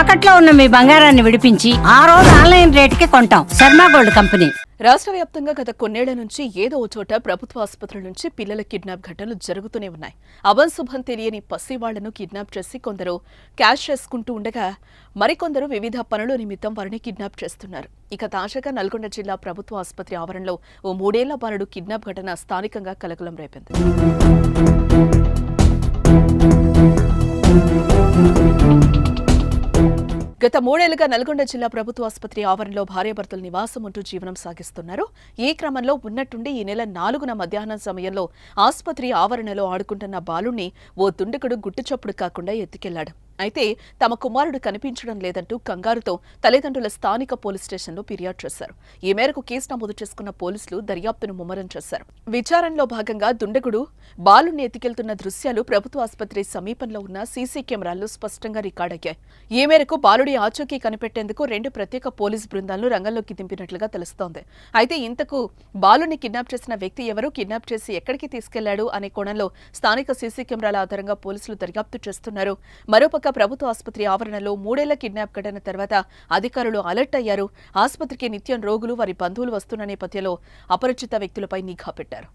తాకట్లో ఉన్న మీ బంగారాన్ని విడిపించి ఆ రోజు ఆన్లైన్ రేటుకి కొంటాం. Sharma gold company. రాష్ట్ర వ్యాప్తంగా గత కొన్నేళ్ళ నుంచి ఏదో చోట ప్రభుత్వ ఆసుపత్రుల నుంచి పిల్లల కిడ్నాప్ ఘటనలు జరుగుతూనే ఉన్నాయి. అభంశుభం తెలియని పసివాళ్ళను కిడ్నాప్ చేసి కొందరు క్యాష్ చేసుకుంటూ ఉండగా మరికొందరు వివిధ పనుల నిమిత్తం వారిని కిడ్నాప్ చేస్తున్నారు. ఇక తాజాగా నల్గొండ జిల్లా ప్రభుత్వ ఆసుపత్రి ఆవరణలో ఓ మూడేళ్ళ బాలుడు కిడ్నాప్ ఘటన స్థానికంగా కలకలం రేపింది. గత మూడేళ్ళుగా నల్గొండ జిల్లా ప్రభుత్వ ఆసుపత్రి ఆవరణలో భార్యాభర్తలు నివాసం ఉంటూ జీవనం సాగిస్తున్నారు. ఈ క్రమంలో ఉన్నట్టుండి ఈ నెల నాలుగున మధ్యాహ్నం సమయంలో ఆసుపత్రి ఆవరణలో ఆడుకుంటున్న బాలుణ్ణి ఓ దుండకుడు గుట్టుచప్పుడు కాకుండా ఎత్తుకెళ్ళాడు. అయితే తమ కుమారుడు కనిపించడం లేదంటూ కంగారుతో తల్లిదండ్రుల స్థానిక పోలీస్ స్టేషన్లో ఫిర్యాదు చేశారు. ఈ మేరకు కేసు నమోదు చేసుకున్న పోలీసులు దర్యాప్తును ముమ్మరం చేశారు. విచారణలో భాగంగా దుండగుడు బాలుని ఎత్తికెళ్తున్న దృశ్యాలు ప్రభుత్వ ఆసుపత్రి సమీపంలో ఉన్న సీసీ కెమెరాల్లో స్పష్టంగా రికార్డయ్యాయి ఈ మేరకు బాలుడి ఆచూకీ కనిపెట్టేందుకు రెండు ప్రత్యేక పోలీస్ బృందాలను రంగంలోకి దింపినట్లుగా తెలుస్తోంది. అయితే ఇంతకు బాలుని కిడ్నాప్ చేసిన వ్యక్తి ఎవరు? కిడ్నాప్ చేసి ఎక్కడికి తీసుకెళ్ళాడు? అనే కోణంలో స్థానిక సీసీ కెమెరాల ఆధారంగా పోలీసులు దర్యాప్తు చేస్తున్నారు. మరోపక్క ప్రభుత్వ ఆసుపత్రి ఆవరణలో మూడేళ్ళ కిడ్నాప్ ఘటన తర్వాత అధికారులు అలర్ట్ అయ్యారు. ఆసుపత్రికి నిత్యం రోగులు వారి బంధువులు వస్తున్న నేపథ్యంలో అపరిచిత వ్యక్తులపై నిఘా పెట్టారు.